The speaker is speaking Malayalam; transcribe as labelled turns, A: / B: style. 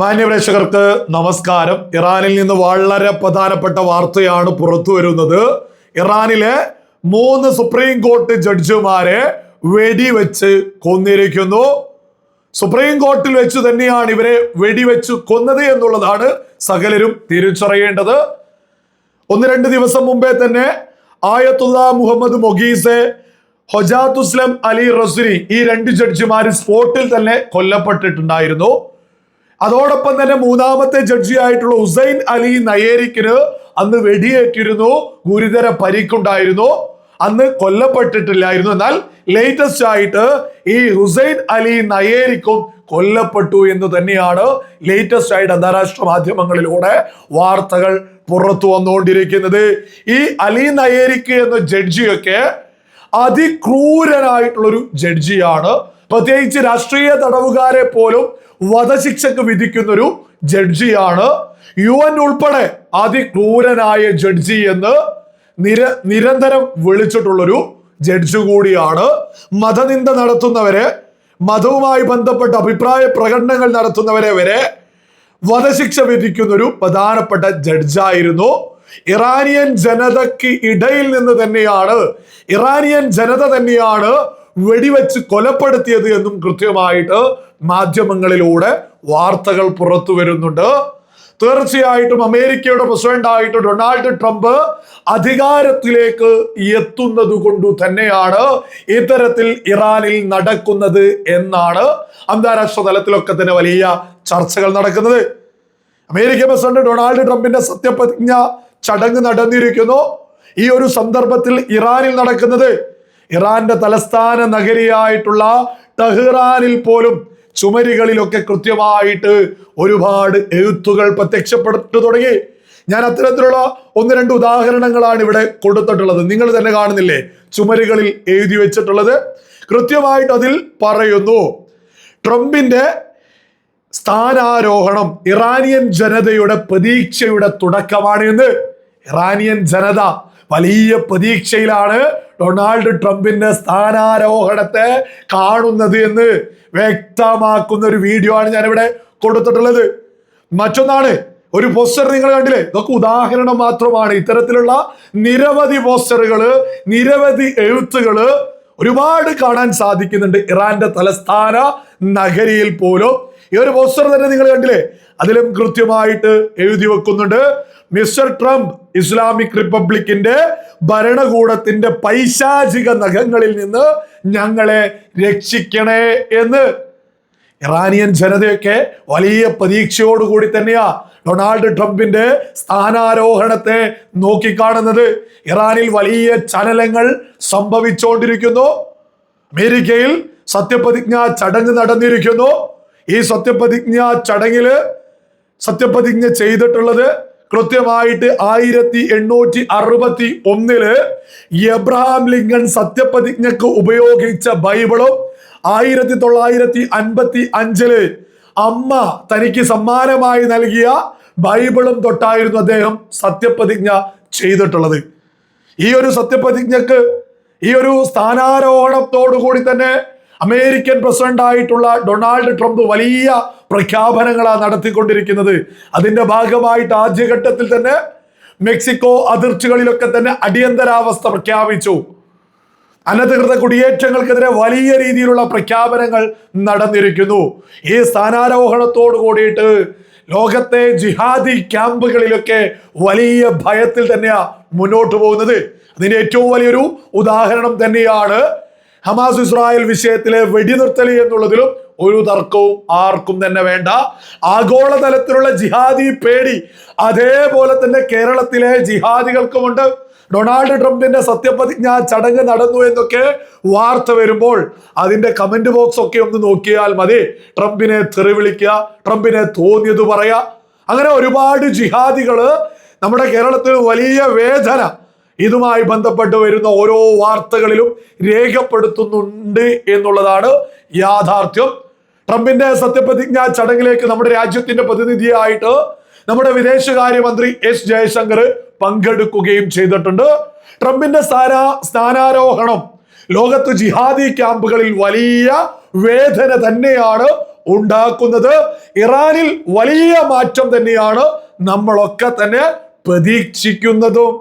A: മാന്യപ്രേക്ഷകർക്ക് നമസ്കാരം. ഇറാനിൽ നിന്ന് വളരെ പ്രധാനപ്പെട്ട വാർത്തയാണ് പുറത്തു വരുന്നത്. ഇറാനിലെ മൂന്ന് സുപ്രീം കോർട്ട് ജഡ്ജിമാരെ വെടിവെച്ച് കൊന്നിരിക്കുന്നു. സുപ്രീം കോർട്ടിൽ വെച്ച് തന്നെയാണ് ഇവരെ വെടിവെച്ച് കൊന്നത് എന്നുള്ളതാണ് സകലരും തിരിച്ചറിയേണ്ടത്. ഒന്ന് രണ്ട് ദിവസം മുമ്പേ തന്നെ Ayatollah Mohammad Moghiseh Hojatoleslam Ali Razini ഈ രണ്ട് ജഡ്ജിമാർ സ്പോട്ടിൽ തന്നെ കൊല്ലപ്പെട്ടിട്ടുണ്ടായിരുന്നു. അതോടൊപ്പം തന്നെ മൂന്നാമത്തെ ജഡ്ജിയായിട്ടുള്ള ഹുസൈൻ അലി നയേരിക്കിന് അന്ന് വെടിയേറ്റിരുന്നു. ഗുരുതര പരിക്കുണ്ടായിരുന്നു. അന്ന് കൊല്ലപ്പെട്ടിട്ടില്ലായിരുന്നു. എന്നാൽ ലേറ്റസ്റ്റ് ആയിട്ട് ഈ ഹുസൈൻ അലി നയേരിക്കും കൊല്ലപ്പെട്ടു എന്ന് തന്നെയാണ് ലേറ്റസ്റ്റ് ആയിട്ട് അന്താരാഷ്ട്ര മാധ്യമങ്ങളിലൂടെ വാർത്തകൾ പുറത്തു വന്നുകൊണ്ടിരിക്കുന്നത്. ഈ അലി നയേരിക്ക് എന്ന ജഡ്ജിയൊക്കെ അതിക്രൂരനായിട്ടുള്ളൊരു ജഡ്ജിയാണ് പ്രത്യേകിച്ച് രാഷ്ട്രീയ തടവുകാരെ പോലും വധശിക്ഷക്ക് വിധിക്കുന്നൊരു ജഡ്ജിയാണ്. യു എൻ ഉൾപ്പെടെ അതിക്രൂരനായ ജഡ്ജി എന്ന് നിര നിരന്തരം വിളിച്ചിട്ടുള്ളൊരു ജഡ്ജി കൂടിയാണ്. മതനിന്ദ നടത്തുന്നവരെ മതവുമായി ബന്ധപ്പെട്ട അഭിപ്രായ പ്രകടനങ്ങൾ നടത്തുന്നവരെ വരെ വധശിക്ഷ വിധിക്കുന്നൊരു പ്രധാനപ്പെട്ട ജഡ്ജായിരുന്നു. ഇറാനിയൻ ജനതയ്ക്ക് ഇടയിൽ നിന്ന് തന്നെയാണ് ഇറാനിയൻ ജനത തന്നെയാണ് വെടിവെച്ച് കൊലപ്പെടുത്തിയത് എന്നും കൃത്യമായിട്ട് മാധ്യമങ്ങളിലൂടെ വാർത്തകൾ പുറത്തു വരുന്നുണ്ട്. തീർച്ചയായിട്ടും അമേരിക്കയുടെ പ്രസിഡന്റ് ആയിട്ട് ഡൊണാൾഡ് ട്രംപ് അധികാരത്തിലേക്ക് എത്തുന്നത് കൊണ്ടു തന്നെയാണ് ഇത്തരത്തിൽ ഇറാനിൽ നടക്കുന്നത് എന്നാണ് അന്താരാഷ്ട്ര തലത്തിലൊക്കെ തന്നെ വലിയ ചർച്ചകൾ നടക്കുന്നത്. അമേരിക്ക പ്രസിഡന്റ് ഡൊണാൾഡ് ട്രംപിന്റെ സത്യപ്രതിജ്ഞ ചടങ്ങ് നടന്നിരിക്കുന്നു. ഈ ഒരു സന്ദർഭത്തിൽ ഇറാനിൽ നടക്കുന്നത് ഇറാന്റെ തലസ്ഥാന നഗരിയായിട്ടുള്ള ടെഹ്റാനിൽ പോലും ചുമരുകളിലൊക്കെ കൃത്യമായിട്ട് ഒരുപാട് എഴുത്തുകൾ പ്രത്യക്ഷപ്പെട്ടു തുടങ്ങി. ഞാൻ അത്തരത്തിലുള്ള ഒന്ന് രണ്ട് ഉദാഹരണങ്ങളാണ് ഇവിടെ കൊടുത്തിട്ടുള്ളത്. നിങ്ങൾ തന്നെ കാണുന്നില്ലേ? ചുമരുകളിൽ എഴുതി വെച്ചിട്ടുള്ളത്. കൃത്യമായിട്ട് അതിൽ പറയുന്നു ട്രംപിന്റെ സ്ഥാനാരോഹണം ഇറാനിയൻ ജനതയുടെ പ്രതീക്ഷയുടെ തുടക്കമാണ് എന്ന് ഇറാനിയൻ ജനത വലിയ പ്രതീക്ഷയിലാണ് ഡൊണാൾഡ് ട്രംപിന്റെ സ്ഥാനാരോഹണത്തെ കാണുന്നത് എന്ന് വ്യക്തമാക്കുന്ന ഒരു വീഡിയോ ആണ് ഞാനിവിടെ കൊടുത്തിട്ടുള്ളത്. മറ്റൊന്നാണ് ഒരു പോസ്റ്റർ നിങ്ങൾ കണ്ടില്ലേ? ഇതൊക്കെ ഉദാഹരണം മാത്രമാണ്. ഇത്തരത്തിലുള്ള നിരവധി പോസ്റ്ററുകൾ നിരവധി എഴുത്തുകൾ ഒരുപാട് കാണാൻ സാധിക്കുന്നുണ്ട്. ഇറാന്റെ തലസ്ഥാന നഗരിയിൽ പോലും. ഈ ഒരു പോസ്റ്റർ തന്നെ നിങ്ങൾ കണ്ടില്ലേ? അതിലും കൃത്യമായിട്ട് എഴുതി വെക്കുന്നുണ്ട്. മിസ്റ്റർ ട്രംപ് ഇസ്ലാമിക് റിപ്പബ്ലിക്കിന്റെ ഭരണകൂടത്തിന്റെ പൈശാചിക നഖങ്ങളിൽ നിന്ന് ഞങ്ങളെ രക്ഷിക്കണേ എന്ന്. ഇറാനിയൻ ജനതയൊക്കെ വലിയ പ്രതീക്ഷയോടുകൂടി തന്നെയാ ഡൊണാൾഡ് ട്രംപിന്റെ സ്ഥാനാരോഹണത്തെ നോക്കിക്കാണുന്നത്. ഇറാനിൽ വലിയ ചലനങ്ങൾ സംഭവിച്ചുകൊണ്ടിരിക്കുന്നു അമേരിക്കയിൽ സത്യപ്രതിജ്ഞാ ചടങ്ങ് നടന്നിരിക്കുന്നു. ഈ സത്യപ്രതിജ്ഞാ ചടങ്ങിൽ സത്യപ്രതിജ്ഞ ചെയ്തിട്ടുള്ളത് കൃത്യമായിട്ട് ആയിരത്തി എണ്ണൂറ്റി അറുപത്തി ഒന്നിൽ എബ്രഹാം ലിങ്കൺ സത്യപ്രതിജ്ഞക്ക് ഉപയോഗിച്ച ബൈബിളും ആയിരത്തി തൊള്ളായിരത്തി അൻപത്തി അഞ്ചിൽ അമ്മ തനിക്ക് സമ്മാനമായി നൽകിയ ബൈബിളും തൊട്ടായിരുന്നു അദ്ദേഹം സത്യപ്രതിജ്ഞ ചെയ്തിട്ടുള്ളത്. ഈ ഒരു സത്യപ്രതിജ്ഞക്ക് ഈ ഒരു സ്ഥാനാരോഹണത്തോടു കൂടി തന്നെ അമേരിക്കൻ പ്രസിഡന്റ് ആയിട്ടുള്ള ഡൊണാൾഡ് ട്രംപ് വലിയ പ്രഖ്യാപനങ്ങളാണ് നടത്തിക്കൊണ്ടിരിക്കുന്നത്. അതിന്റെ ഭാഗമായിട്ട് ആദ്യഘട്ടത്തിൽ തന്നെ മെക്സിക്കോ അതിർത്തികളിലൊക്കെ തന്നെ അടിയന്തരാവസ്ഥ പ്രഖ്യാപിച്ചു. അനധികൃത കുടിയേറ്റങ്ങൾക്കെതിരെ വലിയ രീതിയിലുള്ള പ്രഖ്യാപനങ്ങൾ നടന്നിരിക്കുന്നു. ഈ സ്ഥാനാരോഹണത്തോട് കൂടിയിട്ട് ലോകത്തെ ജിഹാദി ക്യാമ്പുകളിലൊക്കെ വലിയ ഭയത്തിൽ തന്നെയാ മുന്നോട്ട് പോകുന്നത്. അതിന്റെ ഏറ്റവും വലിയൊരു ഉദാഹരണം തന്നെയാണ് ഹമാസ് ഇസ്രായേൽ വിഷയത്തിലെ വെടിനിർത്തൽ എന്നുള്ളതിലും ഒരു തർക്കവും ആർക്കും തന്നെ വേണ്ട. ആഗോളതലത്തിലുള്ള ജിഹാദി പേടി അതേപോലെ തന്നെ കേരളത്തിലെ ജിഹാദികൾക്കുമുണ്ട്. ഡൊണാൾഡ് ട്രംപിന്റെ സത്യപ്രതിജ്ഞ ചടങ്ങ് നടന്നു എന്നൊക്കെ വാർത്ത വരുമ്പോൾ അതിന്റെ കമന്റ് ബോക്സ് ഒക്കെ ഒന്ന് നോക്കിയാൽ മതി. ട്രംപിനെ തെറി വിളിക്കുക ട്രംപിനെ തോന്നിയത് പറയാ. അങ്ങനെ ഒരുപാട് ജിഹാദികൾ നമ്മുടെ കേരളത്തിൽ വലിയ വേദന ഇതുമായി ബന്ധപ്പെട്ട് വരുന്ന ഓരോ വാർത്തകളിലും രേഖപ്പെടുത്തുന്നുണ്ട് എന്നുള്ളതാണ് യാഥാർത്ഥ്യം. ട്രംപിന്റെ സത്യപ്രതിജ്ഞാ ചടങ്ങിലേക്ക് നമ്മുടെ രാജ്യത്തിന്റെ പ്രതിനിധിയായിട്ട് നമ്മുടെ വിദേശകാര്യമന്ത്രി എസ് ജയശങ്കർ പങ്കെടുക്കുകയും ചെയ്തിട്ടുണ്ട്. ട്രംപിന്റെ സ്ഥാനാ സ്ഥാനാരോഹണം ലോകത്ത് ജിഹാദി ക്യാമ്പുകളിൽ വലിയ വേദന തന്നെയാണ് ഉണ്ടാക്കുന്നത്. ഇറാനിൽ വലിയ മാറ്റം തന്നെയാണ് നമ്മളൊക്കെ തന്നെ പ്രതീക്ഷിക്കുന്നതും.